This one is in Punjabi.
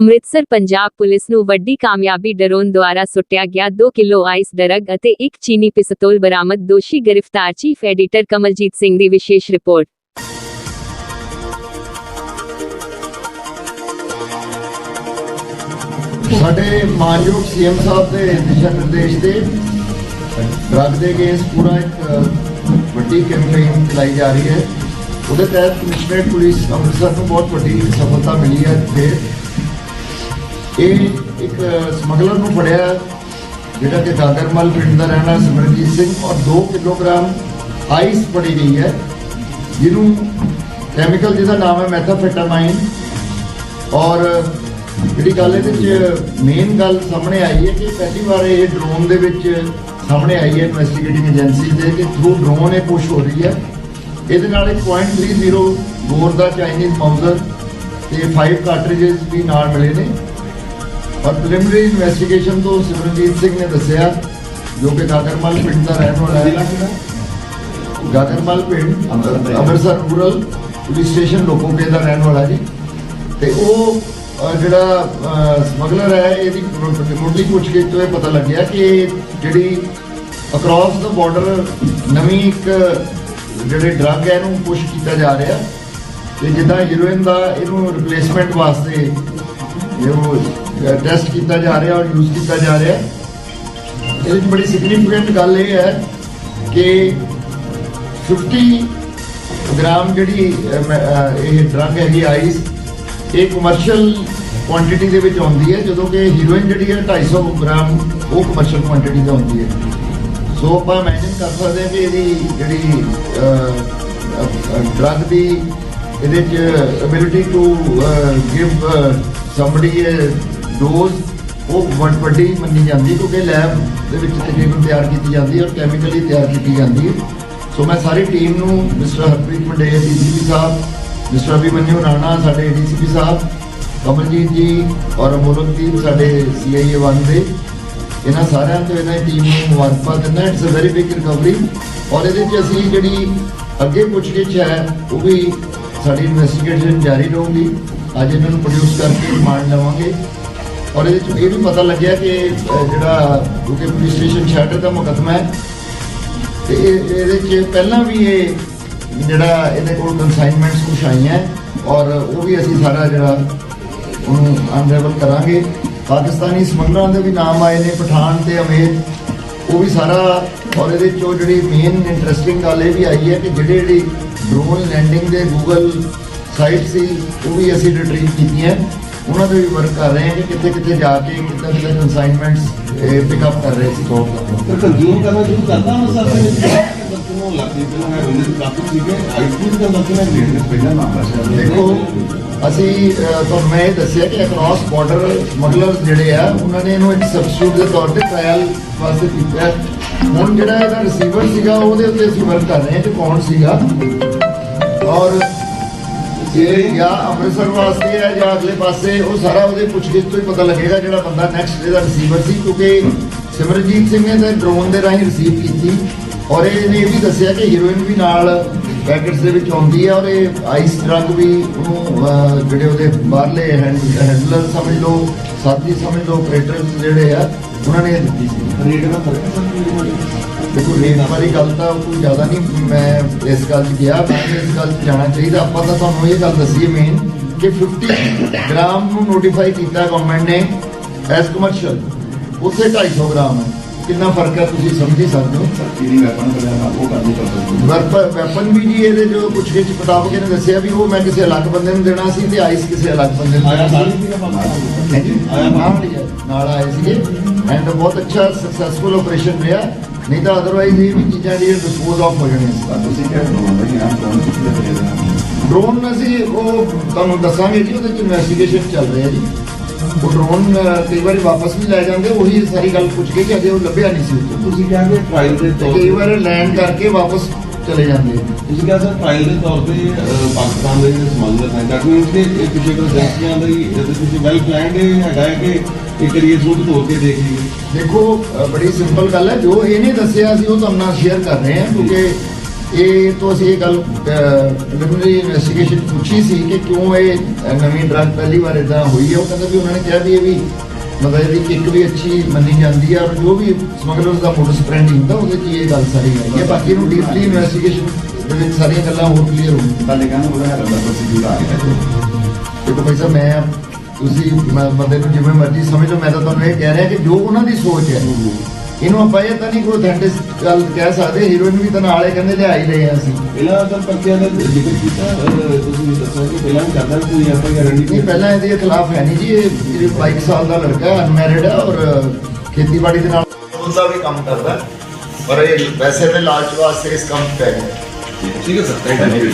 ਅੰਮ੍ਰਿਤਸਰ ਪੰਜਾਬ ਪੁਲਿਸ ਨੂੰ ਵੱਡੀ ਕਾਮਯਾਬੀ ਡਰੋਨ ਦੁਆਰਾ ਸੁੱਟਿਆ ਗਿਆ 2 ਕਿਲੋ ਆਈਸ ਡਰਗ ਅਤੇ ਇੱਕ ਚੀਨੀ ਪਿਸਤੌਲ ਬਰਾਮਦ ਦੋਸ਼ੀ ਗ੍ਰਿਫਤਾਰ ਚੀਫ ਐਡੀਟਰ ਕਮਲਜੀਤ ਸਿੰਘ ਦੀ ਵਿਸ਼ੇਸ਼ ਰਿਪੋਰਟ ਸਾਡੇ ਮਾਨਯੋਗ ਸੀਐਮ ਸਾਹਿਬ ਦੇ ਦਿਸ਼ਾ ਨਿਰਦੇਸ਼ ਦੇ ਡਰੱਗ ਦੇ ਅਗੇਂਸਟ ਪੂਰਾ ਇੱਕ ਅ, ਵੱਡੀ ਕੈਂਪੇਨ ਚਲਾਈ ਜਾ ਰਹੀ ਹੈ। ਉਹਦੇ ਤਹਿਤ ਕਮਿਸ਼ਨਰੇਟ ਪੁਲਿਸ ਅੰਮ੍ਰਿਤਸਰ ਨੂੰ ਬਹੁਤ ਵੱਡੀ ਸਫਲਤਾ ਮਿਲੀ ਹੈ। ਫਿਰ ਇਹ ਇੱਕ ਸਮਗਲਰ ਨੂੰ ਫੜਿਆ ਜਿਹੜਾ ਕਿ ਗਾਗਰਮਲ ਪਿੰਡ ਦਾ ਰਹਿਣਾ ਸਿਮਰਨਜੀਤ ਸਿੰਘ ਔਰ 2 ਕਿਲੋਗ੍ਰਾਮ ਆਈਸ ਫੜੀ ਗਈ ਹੈ, ਜਿਹਨੂੰ ਕੈਮੀਕਲ ਜਿਹਦਾ ਨਾਮ ਹੈ ਮੈਥਾਫੈਟਾਮਾਈਨ ਔਰ ਜਿਹੜੀ ਗੱਲ ਇਹਦੇ ਵਿੱਚ ਮੇਨ ਗੱਲ ਸਾਹਮਣੇ ਆਈ ਹੈ ਕਿ ਪਹਿਲੀ ਵਾਰ ਇਹ ਡਰੋਨ ਦੇ ਵਿੱਚ ਸਾਹਮਣੇ ਆਈ ਹੈ ਇਨਵੈਸਟੀਗੇਟਿੰਗ ਏਜੰਸੀ ਦੇ ਕਿ ਥਰੂ ਡਰੋਨ ਇਹ ਪੁਸ਼ ਹੋ ਰਹੀ ਹੈ। ਇਹਦੇ ਨਾਲ ਇੱਕ .30 ਬੋਰ ਦਾ ਚਾਈਨੀਜ਼ ਮਾਊਜ਼ਰ ਤੇ 5 ਕਾਰਟ੍ਰਿਜਸ ਵੀ ਨਾਲ ਮਿਲੇ ਨੇ। ਔਰ ਪ੍ਰੀਲਿਮਿਨਰੀ ਇਨਵੈਸਟੀਗੇਸ਼ਨ ਤੋਂ ਸਿਮਰਨਜੀਤ ਸਿੰਘ ਨੇ ਦੱਸਿਆ ਜੋ ਕਿ ਗਾਗਰਮਲ ਪਿੰਡ ਦਾ ਰਹਿਣ ਵਾਲਾ ਹੈ। ਗਾਗਰਮਲ ਪਿੰਡ Amritsar. Rural police station Lokoke ਦਾ ਰਹਿਣ ਵਾਲਾ ਜੀ। ਤੇ ਉਹ ਜਿਹੜਾ ਸਮਗਲਰ ਹੈ ਇਹਦੀ ਮੁੱਢਲੀ ਪੁੱਛਗਿੱਛ ਤੋਂ ਇਹ ਪਤਾ ਲੱਗਿਆ ਕਿ ਜਿਹੜੀ ਅਕ੍ਰੋਸ ਦਾ ਬਾਰਡਰ ਨਵੀਂ ਇੱਕ ਜਿਹੜੇ ਡਰੱਗ ਹੈ ਇਹਨੂੰ ਪੁਸ਼ ਕੀਤਾ ਜਾ ਰਿਹਾ। ਤੇ ਜਿੱਦਾਂ ਹੀਰੋਇਨ ਦਾ ਇਹਨੂੰ ਰਿਪਲੇਸਮੈਂਟ ਵਾਸਤੇ ਇਹ ਟੈਸਟ ਕੀਤਾ ਜਾ ਰਿਹਾ ਔਰ ਯੂਜ਼ ਕੀਤਾ ਜਾ ਰਿਹਾ ਇਹਦੇ ਵਿੱਚ ਬੜੀ ਸਿਗਨੀਫੀਕੈਂਟ ਗੱਲ ਇਹ ਹੈ ਕਿ 50 ਗ੍ਰਾਮ ਜਿਹੜੀ ਇਹ ਡਰੱਗ ਹੈਗੀ ਆਈਸ ਇਹ ਕਮਰਸ਼ੀਅਲ ਕੁਆਂਟੀਟੀ ਦੇ ਵਿੱਚ ਆਉਂਦੀ ਹੈ, ਜਦੋਂ ਕਿ ਹੀਰੋਇਨ ਜਿਹੜੀ ਹੈ 250 ਗ੍ਰਾਮ ਉਹ ਕਮਰਸ਼ੀਅਲ ਕੁਆਂਟੀਟੀ ਦਾ ਆਉਂਦੀ ਹੈ। ਸੋ ਆਪਾਂ ਇਮੇਜਿਨ ਕਰ ਸਕਦੇ ਹਾਂ ਕਿ ਇਹਦੀ ਜਿਹੜੀ ਡਰੱਗ ਦੀ ਇਹਦੇ ਚ ability to give somebody dose uh, ਉਹ ਵੱਡ- ਵੱਡੀ ਮੰਨੀ ਜਾਂਦੀ ਕਿਉਂਕਿ ਲੈਬ ਦੇ ਵਿੱਚ ਤਕਰੀਬਨ ਤਿਆਰ ਕੀਤੀ ਜਾਂਦੀ ਹੈ ਔਰ ਕੈਮੀਕਲੀ ਤਿਆਰ ਕੀਤੀ ਜਾਂਦੀ ਹੈ। ਸੋ ਮੈਂ ਸਾਰੀ ਟੀਮ ਨੂੰ ਮਿਸਟਰ ਹਰਪ੍ਰੀਤ ਮੰਡੇ, ਡੀਸੀਪੀ ਸਾਹਿਬ, ਮਿਸਟਰ ਅਭਿਮਨਿਊ ਰਾਣਾ, ਸਾਡੇ ਡੀਸੀਪੀ ਸਾਹਿਬ, ਕਮਲਜੀਤ ਜੀ ਔਰ ਅਮੋਲਕਦੀਪ ਸਾਡੇ ਸੀਆਈਏ ਵਨ ਦੇ। ਇਹਨਾਂ ਸਾਰਿਆਂ ਤੋਂ ਇਹਨਾਂ ਦੀ ਟੀਮ ਨੂੰ ਮੁਬਾਰਕਬਾਦ ਦਿੰਦਾ it's a very big recovery ਔਰ ਇਹਦੇ ਵਿੱਚ ਅਸੀਂ ਜਿਹੜੀ ਅੱਗੇ ਪੁੱਛਗਿੱਛ ਹੈ, ਉਹ ਵੀ ਸਾਡੀ ਇਨਵੈਸਟੀਗੇਸ਼ਨ ਜਾਰੀ ਰਹੂਗੀ। ਅੱਜ ਇਹਨਾਂ ਨੂੰ ਪ੍ਰੋਡਿਊਸ ਕਰਕੇ ਰਿਮਾਂਡ ਲਵਾਂਗੇ ਔਰ ਇਹਦੇ ਵਿੱਚ ਇਹ ਵੀ ਪਤਾ ਲੱਗਿਆ ਕਿ ਜਿਹੜਾ ਕਿਉਂਕਿ ਪੁਲਿਸ ਸਟੇਸ਼ਨ ਸ਼ੈਟਰ ਦਾ ਮੁਕੱਦਮਾ ਹੈ। ਤੇ ਇਹਦੇ ਚ ਪਹਿਲਾਂ ਵੀ ਇਹ ਜਿਹੜਾ ਇਹਦੇ ਕੋਲ ਕਨਸਾਈਨਮੈਂਟਸ ਕੁਛ ਆਈਆਂ। ਔਰ ਉਹ ਵੀ ਅਸੀਂ ਸਾਰਾ ਜਿਹੜਾ ਉਹਨੂੰ ਅਨਰੇਵਲ ਕਰਾਂਗੇ। ਪਾਕਿਸਤਾਨੀ ਸਮਗਲਰਾਂ ਦੇ ਵੀ ਨਾਮ ਆਏ ਨੇ, ਪਠਾਨ ਤੇ ਅਮੇਰ। ਉਹ ਵੀ ਸਾਰਾ, ਔਰ ਇਹਦੇ ਚੋਂ ਜਿਹੜੀ ਮੇਨ ਇੰਟਰਸਟਿੰਗ ਗੱਲ ਇਹ ਵੀ ਆਈ ਹੈ ਕਿ ਜਿਹੜੇ ਜਿਹੜੀ ਡਰੋਨ ਲੈਂਡਿੰਗ ਦੇ ਗੂਗਲ ਸਾਈਟ ਸੀ ਉਹ ਵੀ ਅਸੀਂ ਰਿਟਰੀਵ ਕੀਤੀਆਂ ਉਹਨਾਂ ਤੇ ਵੀ ਵਰਕ ਕਰ ਰਹੇ ਹਾਂ ਕਿ ਕਿੱਥੇ ਕਿੱਥੇ ਜਾ ਕੇ ਕਿੱਥੇ ਕਿੱਥੇ ਕਨਸਾਈਨਮੈਂਟਸ ਪਿਕਅਪ ਕਰ ਰਹੇ ਸੀ ਕੋਲ ਦਾ ਤੇ ਕੰਜ਼ੂਮ ਕਰਨਾ ਸ਼ੁਰੂ ਕਰਤਾ ਹੁਣ ਸਰ। ਦੇ ਵਿੱਚ ਬੱਚੇ ਨੂੰ ਲੱਗਦੀ ਪਹਿਲਾਂ ਹੈ ਉਹਦੇ ਕਾਫੀ ਸੀਗੇ ਆਈਸਕ੍ਰੀਮ ਦਾ ਬੱਚੇ ਨੇ ਗ੍ਰੇਡ ਦੇ ਪਹਿਲਾਂ ਨਾਮ ਦੱਸਿਆ ਦੇਖੋ ਅਸੀਂ ਤੁਹਾਨੂੰ ਮੈਂ ਦੱਸਿਆ ਕਿ ਅਕ੍ਰੋਸ ਬਾਰਡਰ ਸਮਗਲਰਸ ਜਿਹੜੇ ਆ ਉਹਨਾਂ ਨੇ ਇਹਨੂੰ ਇੱਕ ਸਬਸਟੀਟਿਊਟ ਦੇ ਤੌਰ ਤੇ ਟ੍ਰਾਇਲ ਵਾਸਤੇ ਕੀਤਾ। ਹੁਣ ਜਿਹੜਾ ਇਹਦਾ ਰਿਸੀਵਰ ਸੀਗਾ ਉਹਦੇ ਉੱਤੇ ਅਸੀਂ ਵਰਕ ਕਰ ਰਹੇ ਹਾਂ ਕਿ ਕੌਣ ਸੀਗਾ। ਔਰ ਇਹ ਜਾਂ ਅੰਮ੍ਰਿਤਸਰ ਵਾਸਤੇ ਹੈ ਜਾਂ ਅਗਲੇ ਪਾਸੇ, ਉਹ ਸਾਰਾ ਉਹਦੇ ਪੁੱਛਗਿੱਛ ਤੋਂ ਹੀ ਪਤਾ ਲੱਗੇਗਾ ਜਿਹੜਾ ਬੰਦਾ ਨੈਕਸਟ ਡੇ ਦਾ ਰਿਸੀਵਰ ਸੀ, ਕਿਉਂਕਿ ਸਿਮਰਜੀਤ ਸਿੰਘ ਨੇ ਤਾਂ ਡਰੋਨ ਦੇ ਰਾਹੀਂ ਰਿਸੀਵ ਕੀਤੀ। ਔਰ ਇਹਨੇ ਇਹ ਵੀ ਦੱਸਿਆ ਕਿ ਹੀਰੋਇਨ ਵੀ ਨਾਲ ਪੈਕਟਸ ਦੇ ਵਿੱਚ ਆਉਂਦੀ ਹੈ ਔਰ ਇਹ ਆਈਸ ਡਰੱਗ ਵੀ ਉਹਨੂੰ ਜਿਹੜੇ ਉਹਦੇ ਬਾਹਰਲੇ ਹੈਂਡਲਰ ਸਮਝ ਲਓ, ਸਾਥੀ ਸਮਝ ਲਓ ਆਪਰੇਟਰਸ ਜਿਹੜੇ ਆ, ਉਹਨਾਂ ਨੇ ਇਹ ਦਿੱਤੀ ਸੀ। ਰੇਟ ਦਾ ਫ਼ਰਕ ਰੇਟ ਵਾਲੀ ਗੱਲ ਤਾਂ ਕੋਈ ਜ਼ਿਆਦਾ ਨਹੀਂ ਮੈਂ ਇਸ ਗੱਲ 'ਚ ਗਿਆ ਮੈਂ ਇਸ ਗੱਲ 'ਚ ਜਾਣਾ ਚਾਹੀਦਾ। ਆਪਾਂ ਤਾਂ ਤੁਹਾਨੂੰ ਇਹ ਗੱਲ ਦੱਸੀ ਹੈ ਮੇਨ ਕਿ 50 ਗ੍ਰਾਮ ਨੂੰ ਨੋਟੀਫਾਈ ਕੀਤਾ ਗਵਰਨਮੈਂਟ ਨੇ ਐਸ ਕਮਰਸ਼ੀਅਲ ਉੱਥੇ 250 ਗ੍ਰਾਮ ਹੈ। ਕਿੰਨਾ ਫ਼ਰਕ ਹੈ ਤੁਸੀਂ ਸਮਝ ਹੀ ਸਕਦੇ ਹੋ? ਜਿਹੜੀ ਵੈਪਨ ਕਰਿਆ ਉਹ ਕਰਨੀ ਚਾਹੀਦੀ ਵੈਪਨ ਵੈਪਨ ਵੀ ਜੀ ਇਹਦੇ ਜੋ ਕੁਛ ਕੁਛ ਮੁਤਾਬਕ ਇਹਨੇ ਦੱਸਿਆ ਵੀ ਉਹ ਮੈਂ ਕਿਸੇ ਅਲੱਗ ਬੰਦੇ ਨੂੰ ਦੇਣਾ ਸੀ ਤੇ ਆਈਸ ਕਿਸੇ ਅਲੱਗ ਬੰਦੇ ਨੂੰ। ਆਇਆ ਦੇਣਾ ਸੀ ਆਇਆ ਨਾਲ? ਨਾਲ ਆਏ ਸੀਗੇ। ਐਂਡ ਬਹੁਤ ਅੱਛਾ ਸਕਸੈਸਫੁਲ ਆਪਰੇਸ਼ਨ ਰਿਹਾ ਨਹੀਂ ਤਾਂ ਅਦਰਵਾਈਜ਼ ਇਹ ਵੀ ਚੀਜ਼ਾਂ ਜਿਹੜੀਆਂ ਡਿਸਪੋਜ਼ ਆਫ ਹੋ ਜਾਣੀਆਂ ਸੀ ਤੁਸੀਂ ਕਿਹਾ ਡਰੋਨ ਅਸੀਂ ਉਹ ਤੁਹਾਨੂੰ ਦੱਸਾਂਗੇ ਜੀ ਉਹਦੇ ਚ ਇਨਵੈਸਟੀਗੇਸ਼ਨ ਚੱਲ ਰਹੀ ਹੈ ਜੀ ਉਹ ਡਰੋਨ ਕਈ ਵਾਰੀ ਵਾਪਸ ਵੀ ਲੈ ਜਾਂਦੇ ਉਹੀ ਸਾਰੀ ਗੱਲ ਪੁੱਛ ਕੇ ਕਿ ਅਜੇ ਉਹ ਲੱਭਿਆ ਨਹੀਂ ਸੀ ਤੁਸੀਂ ਕਿਹਾ ਕਿ ਟ੍ਰਾਇਲ ਦੇ ਤੇ ਤੌਰ ਕਈ ਤੇ ਵਾਰ ਲੈਂਡ ਕਰਕੇ ਵਾਪਸ ਚਲੇ ਜਾਂਦੇ ਤੁਸੀਂ ਕਿਹਾ ਸਰ ਟ੍ਰਾਇਲ ਦੇ ਤੌਰ ਤੇ ਅਹ, ਪਾਕਿਸਤਾਨ ਦੇ ਜਿਹੜੇ ਸਮਗਲਰ ਨੇ ਦੈਟ ਮੀਨਸ ਕਿ ਇਹ ਪਿਛੇ ਕੋਈ ਏਜੰਸੀਆਂ ਦਾ ਹੀ ਇਹਦੇ ਪਿਛੇ ਵੈਲ ਪਲਾਨਡ ਹੈਗਾ ਹੈ ਕਿ ਇੱਕ ਵਾਰੀ ਸੂਟ ਤੋੜ ਕੇ ਦੇਖ ਲਈਏ। ਦੇਖੋ ਅ, ਬੜੀ ਸਿੰਪਲ ਗੱਲ ਹੈ। ਜੋ ਇਹਨੇ ਦੱਸਿਆ ਸੀ ਉਹ ਤੁਹਾਨੂੰ ਨਾਲ ਸ਼ੇਅਰ ਕਰ ਰਹੇ ਹਾਂ ਕਿਉਂਕਿ ਇਹ ਤੋਂ ਅਸੀਂ ਇਹ ਗੱਲ ਪ੍ਰੀਲਿਮਿਨਰੀ ਇਨਵੈਸਟੀਗੇਸ਼ਨ ਪੁੱਛੀ ਸੀ ਕਿ ਕਿਉਂ ਇਹ ਨਵੀਂ ਡਰੱਗ ਪਹਿਲੀ ਵਾਰ ਇਦਾਂ ਹੋਈ ਹੈ। ਉਹ ਕਹਿੰਦਾ ਵੀ ਉਹਨਾਂ ਨੇ ਕਿਹਾ ਵੀ ਇਹ ਵੀ ਮਤਲਬ ਇਹਦੀ ਕਿੱਕ ਵੀ ਅੱਛੀ ਮੰਨੀ ਜਾਂਦੀ ਹੈ ਔਰ ਜੋ ਵੀ ਸਮਗਲਰਸ ਦਾ ਮੋਡਸ ਆਪਰੈਂਡੀ ਹੁੰਦਾ ਉਹਦੇ 'ਚ ਇਹ ਗੱਲ ਸਾਰੀ ਹੈ। ਬਾਕੀ ਇਹਨੂੰ ਡੀਪਲੀ ਇਨਵੈਸਟੀਗੇਸ਼ਨ ਦੇ ਵਿੱਚ ਸਾਰੀਆਂ ਗੱਲਾਂ ਹੋਰ ਕਲੀਅਰ ਹੋਣਗੀਆਂ ਤੁਹਾਡੇ ਕਹਿੰਦੇ ਉਹਦਾ ਹੈਗਾ ਦਾ ਪ੍ਰੋਸੀਜਰ ਆ ਗਿਆ ਦੇਖੋ ਭਾਈ ਸਾਹਿਬ ਮੈਂ ਤੁਸੀਂ ਮ- ਬੰਦੇ ਨੂੰ ਜਿਵੇਂ ਮਰਜ਼ੀ ਸਮਝੋ ਮੈਂ ਤਾਂ ਤੁਹਾਨੂੰ ਇਹ ਕਹਿ ਰਿਹਾ ਕਿ ਜੋ ਉਹਨਾਂ ਦੀ ਸੋਚ ਹੈ ਇਹਨੂੰ ਆਪਾਂ ਇਹ ਤਾਂ ਨਹੀਂ ਕੋਈ ਅਥੈਂਟਿਕ ਗੱਲ ਕਹਿ ਸਕਦੇ ਹੀਰੋਇਨ ਵੀ ਤਾਂ ਨਾਲੇ ਕਹਿੰਦੇ ਲਿਆ ਹੀ ਰਹੇ ਹਾਂ ਅਸੀਂ। ਪਹਿਲਾਂ ਤਾਂ ਪਰਚਿਆਂ ਦਾ ਜ਼ਿਕਰ ਕੀਤਾ ਅਹ, ਤੁਸੀਂ ਦੱਸਿਆ ਕਿ ਪਹਿਲਾਂ ਕਰਦਾ ਕੋਈ ਆਈ ਆਰ ਨਹੀਂ ਪਹਿਲਾਂ ਇਹਦੇ ਖਿਲਾਫ ਹੈ ਨਹੀਂ ਜੀ ਇਹ ਇਹ 22 ਸਾਲ ਦਾ ਲੜਕਾ ਹੈ ਅਨਮੈਰਿਡ ਹੈ ਔਰ ਖੇਤੀਬਾੜੀ ਦੇ ਨਾਲ ਉਹਦਾ ਵੀ ਕੰਮ ਕਰਦਾ ਹੈ। ਪਰ ਇਹ ਵੈਸੇ ਤੇ ਲਾਲਚ ਵਾਸਤੇ ਇਸ ਕੰਮ ਪੈ ਗਿਆ ਠੀਕ ਹੈ ਸਰ ਥੈਂਕ ਯੂ